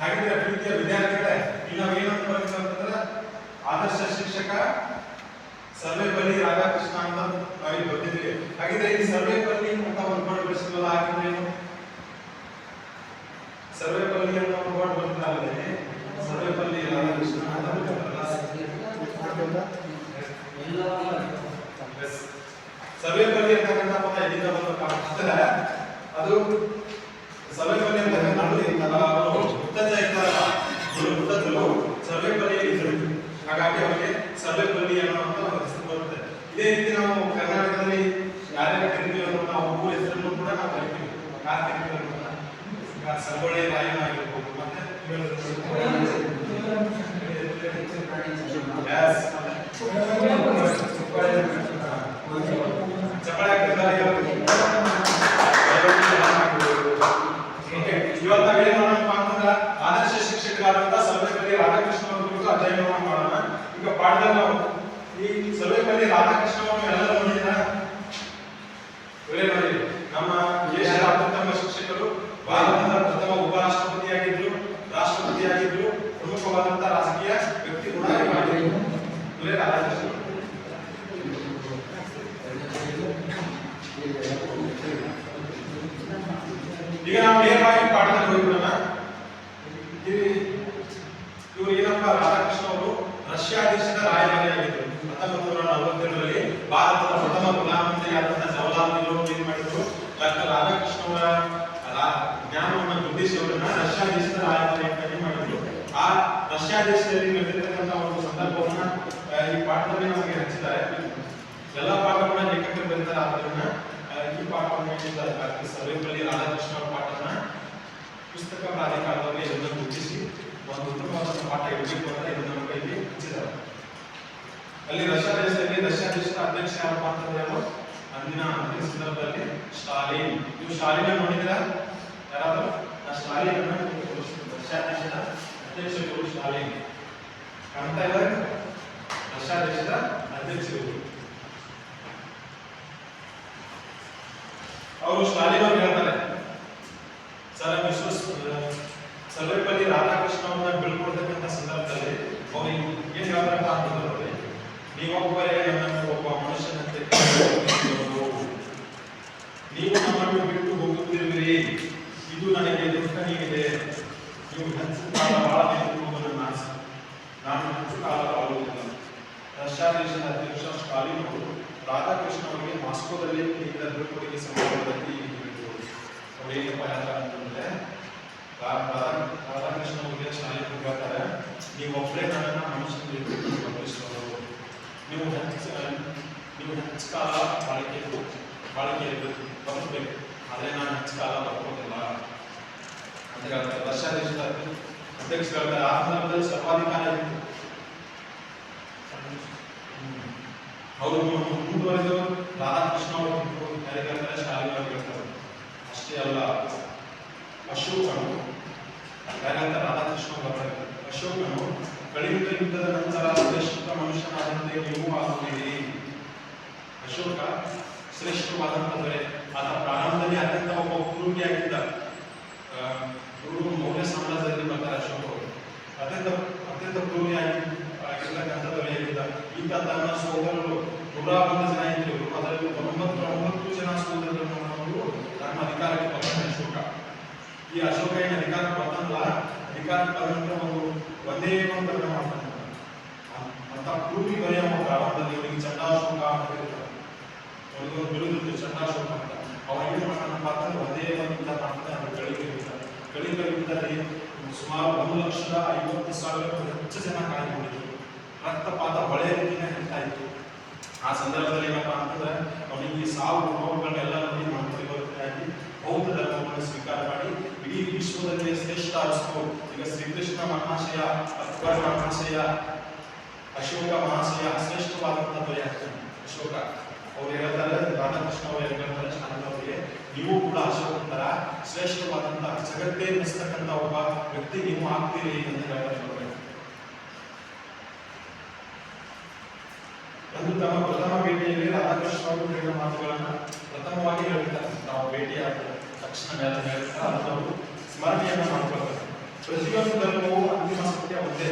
ಹಾಗಿದ್ರೆ ಪ್ರೀತಿಯ ವಿದ್ಯಾರ್ಥಿಗಳೇ ಈಗ ನಾವು ಏನಂತ ಅಂತಂದ್ರೆ ಆದರ್ಶ ಶಿಕ್ಷಕ ಸರ್ವೇಪಲ್ಲಿ ರಾಧಾಕೃಷ್ಣ ಅಂತ ನಾವಿಲ್ಲಿ ಬರ್ತಿದ್ದೀವಿ. ಹಾಗಿದ್ರೆ ಈ ಸರ್ವೇಪಲ್ಲಿ ಅಂತ ಒಂದು ಬೋರ್ಡ್ ಬೆಳೆಸಿದ್ವಲ್ಲ ಹಾಗಿದ್ರೆ ಏನು? ಸರ್ವೇಪಲ್ಲಿ ಅಂತ ಒಂದು ಬೋರ್ಡ್ ಸರ್ವೆ ಸರ್ವೇಪಲ್ಲಿ ರಾಧಾಕೃಷ್ಣ ಅಂತ ಸರ್ವೇಪಲ್ಲಿ ಅಂತಕ್ಕಂಥ ಪದ ಎಲ್ಲಿಂದ ಬಂತು ಅಂತಂದ್ರೆ ಅದು ಸರ್ವೇಪಲ್ಲಿ ಅಂತಕ್ಕಂಥ ಮುತ್ತಜ್ಜ ಇರ್ತಾರಲ್ಲ ಮುತ್ತಜ್ಜರು ಸರ್ವೇಪಲ್ಲಿಯಲ್ಲಿ ಇದ್ರು ಹಾಗಾಗಿ ಅವರಿಗೆ ಸರ್ವೇಪಲ್ಲಿ ಅನ್ನುವಂಥ ಒಂದು ಹೆಸರು ಬರುತ್ತೆ. ಇದೇ ರೀತಿ ನಾವು ಕರ್ನಾಟಕದಲ್ಲಿ ಯಾರ್ಯಾರು ಕರಿತೀವಿ ಅನ್ನೋ ನಾವು ಹೆಸರನ್ನು ಕೂಡ ನಾವು ಕರಿತೀವಿ ಅನ್ನೋದನ್ನ. ಸಂಗೊಳ್ಳಿ ಆಗಿರ್ಬೋದು ಮತ್ತೆ Yes. ಅಧ್ಯಯನವನ್ನ ಮಾಡೋಣ. ಈಗ ಪಾಠದಲ್ಲಿ ನಾವು ಈ ಸರ್ವೇಪಲ್ಲಿ ರಾಧಾಕೃಷ್ಣ ಅವರು ಎಲ್ಲರೂ ನೋಡಿದ್ರ ಒಳ್ಳೆ ನೋಡಿ ನಮ್ಮ ದೇಶದ ಅತ್ಯುತ್ತಮ ಶಿಕ್ಷಕರು, ಭಾರತದ ಪ್ರಥಮ ಉಪರಾಷ್ಟ್ರಪತಿಯಾಗಿದ್ರು, ರಾಷ್ಟ್ರಪತಿಯಾಗಿದ್ರು ಪ್ರಮುಖವಾದಂತ ರಾಜಕೀಯ ವ್ಯಕ್ತಿ ಕೂಡ ಒಳ್ಳೆ ರಾಧಾಕೃಷ್ಣ ಈಗ ನಾವು ನೇರವಾಗಿ ಪಾಠದಲ್ಲಿ ಹೋಗ್ಬಿಡೋಣ ಇಲ್ಲಿ ಇವರು ಏನಪ್ಪ ರಾಧಾಕೃಷ್ಣ ಅವರು ರಷ್ಯಾ ದೇಶದ ರಾಯಭಾರಿಯಾಗಿದ್ದರು ಹತ್ತೊಂಬತ್ತು ನೂರ ನಲವತ್ತೇಳರಲ್ಲಿ ಭಾರತದ ಪ್ರಥಮ ಪ್ರಧಾನಮಂತ್ರಿಯಾದಂತಹ ಜವಾಹರ್ಲಾಲ್ ನೆಹರು ಏನ್ ಮಾಡಿದ್ರು ಡಾಕ್ಟರ್ ರಾಧಾಕೃಷ್ಣ ಅವರ ಜ್ಞಾನವನ್ನು ಅವರನ್ನ ರಷ್ಯಾ ದೇಶದ ರಾಯಭಾರಿಯಾಗಿ ಮಾಡಿದ್ರು? ಆ ರಷ್ಯಾ ದೇಶದಲ್ಲಿ ನಡೆದಿರ್ತಕ್ಕಂಥ ಒಂದು ಸಂದರ್ಭವನ್ನ ಈ ಪಾಠದಲ್ಲಿ ನಮಗೆ ಹಂಚಿದ್ದಾರೆ. ಎಲ್ಲ ಕೂಡ ಲೇಖಕರು ಬರೀತಾರೆ ಆದ್ದರಿಂದ ಈ ಪಾಠವನ್ನು ಸರ್ವೇಪಲ್ಲಿ ರಾಧಾಕೃಷ್ಣ ಅವರ ಪಾಠವನ್ನ ಪುಸ್ತಕ ಪ್ರಾಧಿಕಾರದಲ್ಲಿ ಇದನ್ನು ಗುರುತಿಸಿ, ಒಂದು ಉತ್ತಮವಾದ ಪಾಠ ಇರಬೇಕು ಅಂತ ಇದನ್ನು ನಮಗೆ ಇಲ್ಲಿ ಹಂಚಿದ್ದಾರೆ. ಅಲ್ಲಿ ರಷ್ಯಾ ದೇಶದಲ್ಲಿ ರಷ್ಯಾ ದೇಶದ ಅಧ್ಯಕ್ಷ ಯಾರಪ್ಪ ಅಂತಂದ್ರೆ ಅಂದಿನ ಅಂದಿನ ಸಂದರ್ಭದಲ್ಲಿ ಸ್ಟಾಲಿನ್. ನೀವು ಸ್ಟಾಲಿನ್ ನೋಡಿದ್ರ ಯಾರಾದ್ರೂ? ಆ ಸ್ಟಾಲಿನ್. ರಷ್ಯಾ ದೇಶದ ಅಧ್ಯಕ್ಷರು ಸ್ಟಾಲಿನ್. ಕಾಣ್ತಾ ಇದ್ದಾರೆ ರಷ್ಯಾ ದೇಶದ ಅಧ್ಯಕ್ಷರು ಅವರು ಸ್ಟಾಲಿನ್ ಅವರು ಹೇಳ್ತಾರೆ ಸರ್ ವಿಶ್ವ ಸರ್ವೇಪಲ್ಲಿ ರಾಧಾಕೃಷ್ಣ ಅವ್ರನ್ನ ಬೀಳ್ಕೊಡ್ತಕ್ಕಂಥ ಸಂದರ್ಭದಲ್ಲಿ ಅವ್ರಿಗೆ ಏನ್ ಹೇಳ್ತಾರಪ್ಪ ಅಂತಂದ್ರೆ ನೀವೊಬ್ಬರೇ ನನ್ನನ್ನು ಒಬ್ಬ ಮನುಷ್ಯನಂತೆ ಕಂಡುಕೊಂಡವರು. ನೀವು ನಮ್ಮನ್ನು ಬಿಟ್ಟು ಹೋಗುತ್ತಿರುವಿರಿ ಇದು ನನಗೆ ದುಃಖನಿಗಿದೆ ನೀವು ಹೆಚ್ಚು ಕಾಲ ಬಾಳಬೇಕು ಎಂಬುದು ನನ್ನ ಆಸೆ ನಾನು ಹೆಚ್ಚು ಕಾಲ ಬಾಳುವುದಿಲ್ಲ ದೇಶದ ಅಧ್ಯಕ್ಷ ಸ್ಟಾಲಿನ್ ಅವರು ರಾಧಾಕೃಷ್ಣ ಅವರಿಗೆ ಮಾಸ್ಕೋದಲ್ಲಿ ನೀಡಿದ ಬೀಳ್ಕೊಡುಗೆ ಸಮಾರಂಭದಲ್ಲಿ ಏನಪ್ಪ ಹೇಳ್ತಾರೆ ಅಂತಂದ್ರೆ ರಾಧಾಕೃಷ್ಣ ಅವರಿಗೆ ಅವರು ಹೇಳ್ತಾರೆ ನೀವು ಒಬ್ಬರೇ ನನ್ನನ್ನ ಗಮನಿಸುವರು ನೀವು ಹೆಚ್ಚು ನೀವು ಹೆಚ್ಚು ಕಾಲ ಬಾಳಿಕೆ ಬಾಳಿಕೆ ಬದುಕಬೇಕು. ಆದರೆ ನಾನು ಹೆಚ್ಚು ಕಾಲ ಬರ್ಬೋದಿಲ್ಲ ಅಂತ ಹೇಳ್ತಾರೆ ದೇಶದ ಅಧ್ಯಕ್ಷ ಹೇಳ್ತಾರೆ ಆ ಸಂದರ್ಭದಲ್ಲಿ ಸರ್ವಾಧಿಕಾರ ಇತ್ತು. ಅವರು ಮುಂದುವರೆದು ರಾಧಾಕೃಷ್ಣ ಅವರು ಕಾರ್ಯಕರ್ತರ ಶಾಲೆಗಳು ಹೇಳ್ತಾರೆ ಅಷ್ಟೇ ಅಲ್ಲ, ಅಶೋಕನು ಯಾರಂತ ರಾಧಾಕೃಷ್ಣ ಬರ್ತಾರೆ. ಅಶೋಕನು ಕಳಿಯುಗ ಯುದ್ಧದ ನಂತರ ಶ್ರೇಷ್ಠ ಮನುಷ್ಯನಾದಂತೆ ನೀವು ಆಗುತ್ತೀರಿ. ಅಶೋಕ ಶ್ರೇಷ್ಠವಾದಂಥ ದೊರೆ ಆತ ಪ್ರಾರಂಭದಲ್ಲಿ ಅತ್ಯಂತ ಒಬ್ಬ ಕುರುಗಿಯಾಗಿದ್ದ ಆ, ಇವರು ಮೌರ್ಯ ಸಾಮ್ರಾಜ್ಯದಲ್ಲಿ ಬರ್ತಾರೆ ಅಶೋಕ ಅವರು ಅತ್ಯಂತ ಅತ್ಯಂತ ಕ್ರೂರಿಯಾಗಿ ಆಗಿರ್ತಕ್ಕಂಥ ದೊರೆಯಾಗಿದ್ದ ಈತ ತನ್ನ ಸೋದರರು ನೂರ ಒಂದು ಜನ ಇದ್ದರು ಅದರಲ್ಲಿ ಒಂಬತ್ತು ಒಂಬತ್ತು ಜನ ಸೋದರರನ್ನು ತನ್ನ ಅಧಿಕಾರಕ್ಕೆ ಬರ್ತಾನೆ ಅಶೋಕ ಈ ಅಶೋಕ ಏನು ಅಧಿಕಾರಕ್ಕೆ ಬರ್ತಾನಲ್ಲ ಬರೋದ್ರೆ ಒಂದು ಒಂದೇ ಒಂದು ಮಾಡ್ತಾನೆ. ಅಂತ ಕ್ರೂರಿ ಬರೆಯ ಪ್ರಾರಂಭದಲ್ಲಿ ಅವನಿಗೆ ಚಂಡಾಶೋಕ ಅಂತ ಹೇಳ್ತಾರೆ. ಅವನಿಗೆ ಒಂದು ಬಿರುದು ಚಂಡಾಶೋಕ ಅಂತ. ಅವ ಏನು ಒಂದೇ ಒಂದು ಮಾಡ್ತಾನೆ, ಅದು ಗಳಿಗೆ ಗಳಿಗೆ ಸುಮಾರು ಒಂದು ಲಕ್ಷದ ಐವತ್ತು ಸಾವಿರಕ್ಕೂ ಹೆಚ್ಚು ಜನ ಕಾಯ್ಕೊಂಡಿದ್ರು ರಕ್ತಪಾತ ಹೊಳೆ ರೀತಿಯ ಆ ಸಂದರ್ಭದಲ್ಲಿ ಏನಪ್ಪ ಅಂತಂದ್ರೆ, ಅವನಿಗೆ ಸಾವು, ನೋವುಗಳನ್ನೆಲ್ಲ ನೋಡಿ ಮಂತ್ರಿವರ್ತಿಯಾಗಿ ಬೌದ್ಧ ಧರ್ಮವನ್ನು ಸ್ವೀಕಾರ ಮಾಡಿ ಇಡೀ ವಿಶ್ವದಲ್ಲಿ ಶ್ರೇಷ್ಠ ವಸ್ತು ಈಗ ಶ್ರೀಕೃಷ್ಣ ಮಹಾಶಯ ಅಕ್ಬರ್ ಮಹಾಶಯ ಅಶೋಕ ಮಹಾಶಯ ಶ್ರೇಷ್ಠವಾದಂತಹ ಅಶೋಕ ಅವ್ರು ಹೇಳ್ತಾರೆ ರಾಧಾಕೃಷ್ಣ ಅವರು ಹೇಳ್ತಾರೆ ಅವರಿಗೆ ನೀವು ಕೂಡ ಅಶೋಕ ತರ ಶ್ರೇಷ್ಠವಾದಂಥ ಜಗತ್ತೇ ಮೆಸ್ತಕ್ಕಂಥ ಒಬ್ಬ ವ್ಯಕ್ತಿ ನೀವು ಆಗ್ತೀರಿ ಅಂತ ಹೇಳ್ತಾರೆ ಅದು ತಮ್ಮ ಪ್ರಥಮ ಭೇಟಿಯಲ್ಲಿ ರಾಧಾಕೃಷ್ಣ ಅವರು ಹೇಳಿದ ಮಾತುಗಳನ್ನ ಪ್ರಥಮವಾಗಿ ಹೇಳ್ತಾರೆ ನಾವು ಭೇಟಿಯಾದ ತಕ್ಷಣ ಹೇಳ್ತಾರೆ ಅದನ್ನು ಅವರು ಸ್ಮರಣೆಯನ್ನ ಮಾಡ್ಕೊಳ್ತಾರೆ ಪ್ರತಿಯೊಂದು ಧರ್ಮವು ಅಂತಿಮ ಸತ್ಯ ಒಂದೇ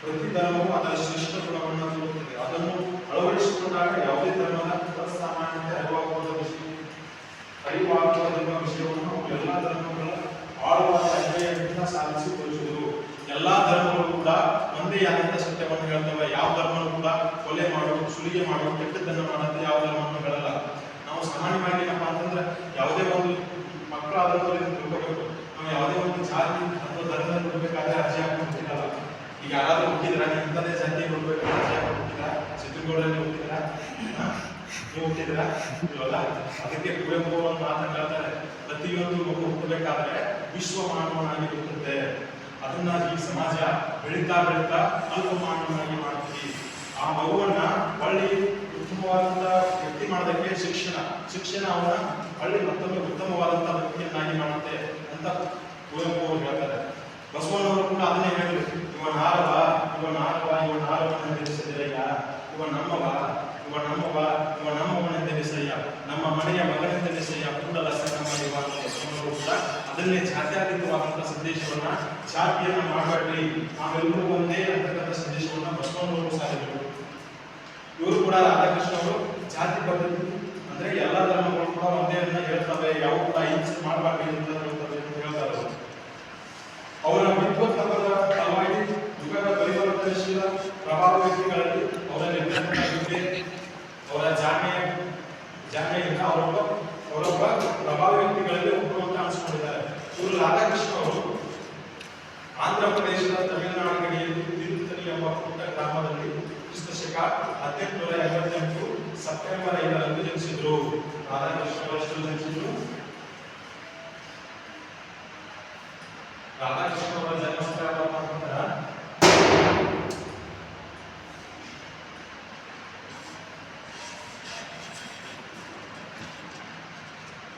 ಪ್ರತಿ ಧರ್ಮವು ಅದರ ಶ್ರೇಷ್ಠ ಗುಣವನ್ನು ತೋರುತ್ತದೆ ಅದನ್ನು ಅಳವಡಿಸಿಕೊಂಡಾಗ ಯಾವುದೇ ಧರ್ಮದ ಸಾಮಾನ್ಯತೆ ಅರಿವಾಗುವ ವಿಷಯ ವಿಷಯವನ್ನು ಎಲ್ಲ ಧರ್ಮಗಳ ಆಳವಾದ ತೋರಿಸಿದರು ಎಲ್ಲಾ ಧರ್ಮಗಳು ಕೂಡ ಒಂದೇ ಆದಂತ ಸತ್ಯವನ್ನು ಹೇಳ್ತವೆ. ಯಾವ ಧರ್ಮನು ಕೂಡ ಕೊಲೆ ಮಾಡೋದು, ಸುಲಿಗೆ ಮಾಡೋದು ಕೆಟ್ಟದ್ದನ್ನು ಮಾಡೋದು ಯಾವ ಧರ್ಮವನ್ನು ಹೇಳಲ್ಲ. ನಾವು ಸಾಮಾನ್ಯವಾಗಿ ಏನಪ್ಪ ಅಂತಂದ್ರೆ ಯಾವುದೇ ಒಂದು ಮಕ್ಕಳು ಆಧಾರದಲ್ಲಿ ತಿಳ್ಕೋಬೇಕು. ನಾವು ಯಾವುದೇ ಒಂದು ಜಾತಿ ಅಥವಾ ಧರ್ಮ ಹುಡ್ಬೇಕಾದ್ರೆ ಅರ್ಜಿ ಹಾಕೊಂಡಿಲ್ಲ ಈಗ ಯಾರಾದ್ರೂ ನೀವು ಇಂಥದೇ ಜಾತಿ ಹುಡ್ಬೇಕಾದ್ರೆ ಅರ್ಜಿ ಹಾಕೊಂಡಿಲ್ಲ ಚಿತ್ರಗೋಡಲ್ಲಿ ಹುಟ್ಟಿದ್ರ? ನೀವು ಹುಟ್ಟಿದ್ರ? ಇಲ್ವಲ್ಲ? ಅದಕ್ಕೆ ಕುವೆಂಪು ಒಂದು ಮಾತನ್ನ ಹೇಳ್ತಾರೆ. ಪ್ರತಿಯೊಂದು ಮಗು ಹುಟ್ಟಬೇಕಾದ್ರೆ ವಿಶ್ವ ಮಾನವನಾಗಿ ಹುಟ್ಟುತ್ತೆ. ಅದನ್ನ ಈ ಸಮಾಜ ಬೆಳೀತಾ ಬೆಳೀತಾ ಅಲ್ಪ ಮಾನವನಾಗಿ ಮಾಡ್ತೀವಿ. ಆ ಮಗುವನ್ನ ಒಳ್ಳೆ ಉತ್ತಮವಾದಂತ ವ್ಯಕ್ತಿ ಮಾಡೋದಕ್ಕೆ ಶಿಕ್ಷಣ. ಶಿಕ್ಷಣ ಅವನ ಹಳ್ಳಿ ಮತ್ತೊಮ್ಮೆ ಉತ್ತಮವಾದಂತ ವ್ಯಕ್ತಿಯನ್ನಾಗಿ ಮಾಡುತ್ತೆ ಅಂತ ಕುವೆಂಪು ಅವರು ಹೇಳ್ತಾರೆ. ಬಸವನವರು ಕೂಡ ಅದನ್ನೇ ಹೇಳಿದ್ರು ಇವ ನಾರವ ಇವ ನಾರವ, ಇವ ನಾರವನ್ನ ಧರಿಸಿದೆಯಯ್ಯ ಇವ ನಮ್ಮವ ಇವ ನಮ್ಮವ, ಇವ ನಮ್ಮವನ ಧರಿಸಯ್ಯ ನಮ್ಮ ಮನೆಯ ಮಗನ ಧರಿಸಯ್ಯ ಕೂಡಲ ನಮ್ಮ ಇವ ಬಸವಣ್ಣವರು ಕೂಡ ಅದನ್ನೇ ಜಾತ್ಯಾತೀತವಾದಂತಹ ಸಂದೇಶವನ್ನ, ಜಾತಿಯನ್ನ ಮಾಡಬೇಡ್ರಿ. ಆಮೇಲೆ ಒಂದೇ ಅಂತಕ್ಕಂಥ ಸಂದೇಶವನ್ನ ಬಸವಣ್ಣವರು ಸಾರಿದರು ಇವರು ಕೂಡ ರಾಧಾಕೃಷ್ಣ ಅವರು ಜಾತಿ ಪದ್ಧತಿ ಅಂದ್ರೆ ಎಲ್ಲ ಧರ್ಮಗಳು ಕೂಡ ಒಂದೇ ಅಂತ ಹೇಳ್ತವೆ ಯಾವ ಕೂಡ ಹಿಂಸೆ ಮಾಡಬಾರ್ದು ಅಂತ ಹೇಳ್ತಾರೆ ಅವರು. ವಿದ್ವತ್ತಪದ ಸಲುವಾಗಿ ಯುಗದ ಪರಿವರ್ತನಶೀಲ ಪ್ರಭಾವ ವ್ಯಕ್ತಿಗಳಲ್ಲಿ ಅವರ ನಿರ್ಧರಿತ ವಿದ್ಯೆ ಅವರ ಜಾಣ್ಮೆ ಜಾಮೆಯಿಂದ ಅವರೊಬ್ಬ ಅವರೊಬ್ಬ ಪ್ರಭಾವ ವ್ಯಕ್ತಿಗಳಲ್ಲಿ ಒಬ್ಬರು ಅಂತ ಅನಿಸ್ಕೊಂಡಿದ್ದಾರೆ ಇವರು ರಾಧಾಕೃಷ್ಣ ಅವರು. ಆಂಧ್ರ ಪ್ರದೇಶದ ತಮಿಳುನಾಡು ಗಡಿಯಲ್ಲಿ ತಿರುತ್ತಲಿ ಎಂಬ ಪುಟ್ಟ ಗ್ರಾಮದಲ್ಲಿ ಕ್ರಿಸ್ತ ಶಕ ಹದಿನೆಂಟುನೂರ ಎಂಬತ್ತೆಂಟು ಸೆಪ್ಟೆಂಬರ್ ಐದರಂದು ಜನಿಸಿದ್ರು ರಾಧಾಕೃಷ್ಣ ಅವರು ಎಷ್ಟು ಜನಿಸಿದ್ರು ರಾಧಾಕೃಷ್ಣ ಅವರ ಜನ್ಮಸ್ಥಳ ಯಾವಪ್ಪ ಅಂತಂದ್ರ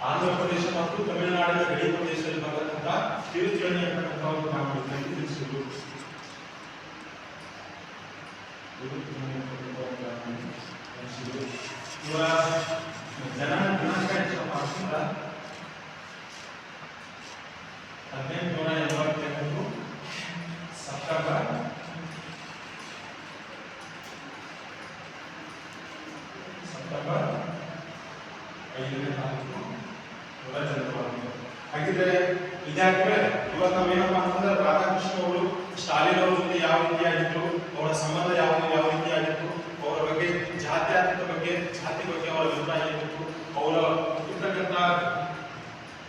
ಆಂಧ್ರ ಪ್ರದೇಶ ಮತ್ತು ತಮಿಳುನಾಡಿನ ಗಡಿ ಪ್ರದೇಶದಲ್ಲಿ ಬರತಕ್ಕಂಥ ತಿರುಚರಣಿ ಅಂತಕ್ಕಂಥ ಒಂದು ಗ್ರಾಮದಲ್ಲಿ ತಿಳಿಸಿದ್ರು ಇವರ ಜನನ ದಿನಾಂಕ ಎಷ್ಟಪ್ಪ ಅಂತಂದ್ರ ಹದಿನೆಂಟುನೂರ ಎಂಬತ್ತೆಂಟು ಸೆಪ್ಟೆಂಬರ್. ಸೆಪ್ಟೆಂಬರ್. ಹಾಗಿದ್ರೆ ವಿದ್ಯಾರ್ಥಿಗಳೇ ಇವತ್ತು ನಾವೇನಪ್ಪ ಅಂತಂದ್ರೆ ರಾಧಾಕೃಷ್ಣ ಅವರು, ಸ್ಟಾಲಿನ್ ಅವ್ರ ಜೊತೆ ಯಾವ ರೀತಿಯಾಗಿತ್ತು ಅವರ ಸಂಬಂಧ ಯಾವ ಯಾವ ಅವರ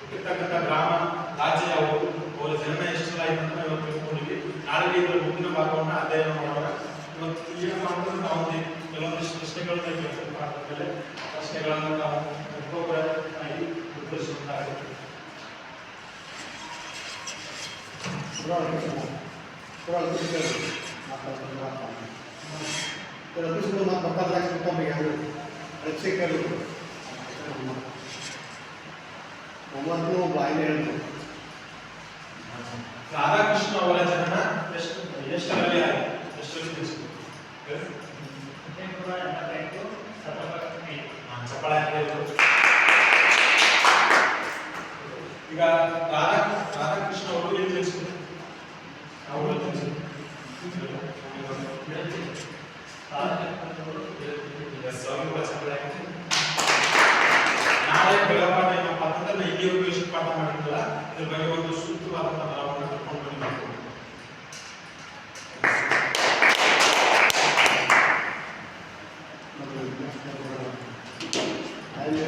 ಹುಟ್ಟಿರ್ತಕ್ಕಂಥ ಗ್ರಾಮ ರಾಜ್ಯ ಯಾವುದು ಅವರ ಜನ್ಮ ಎಷ್ಟು ಆಯ್ತು ಅಂತ ಇವತ್ತು ತಿಳ್ಕೊಂಡಿದ್ವಿ ನಾಳೆಗೆ ಇದರ ಮುಂದಿನ ಭಾಗವನ್ನ ಅಧ್ಯಯನ ಮಾಡೋಣ ಇವತ್ತು ಏನಪ್ಪ ಅಂತಂದ್ರೆ ನಾವು ಒಂದು ಕೆಲವೊಂದಿಷ್ಟು ಪ್ರಶ್ನೆಗಳನ್ನ ಕೇಳ್ತೀವಿ ಪಾಠದಲ್ಲಿ ಪ್ರಶ್ನೆಗಳನ್ನ ನಾವು ಒಬ್ಬೊಬ್ಬರಾಗಿ ಉತ್ತರಿಸುವಂತಾಗುತ್ತೆ Pero tú solo ಬಾಯಿಲೆ ಹೇಳ್ತಾರೆ ರಾಧಾಕೃಷ್ಣ ಅವರ ಜನನ ಎಷ್ಟು ಎಷ್ಟರಲ್ಲಿ ಆಗಿದೆ ಎಷ್ಟರಲ್ಲಿ ತಿಳಿಸಿದ್ರು ಹಾ, ಚಪ್ಪಾಳೆ ಹಾಕಿದ್ರು. ಈಗ ರಾಧಾ ರಾಧಾಕೃಷ್ಣ ಅವರು ಏನ್ ತಿಳಿಸಿದ್ರು ಅವರು ತಿಳಿಸಿದ್ರು Yes, ಅವ್ರು ಕೂಡ ಚಪ್ಪಾಳೆ ಹಾಕಿದ್ರು. ನಾಳೆ Ele vai levar o meu suco lá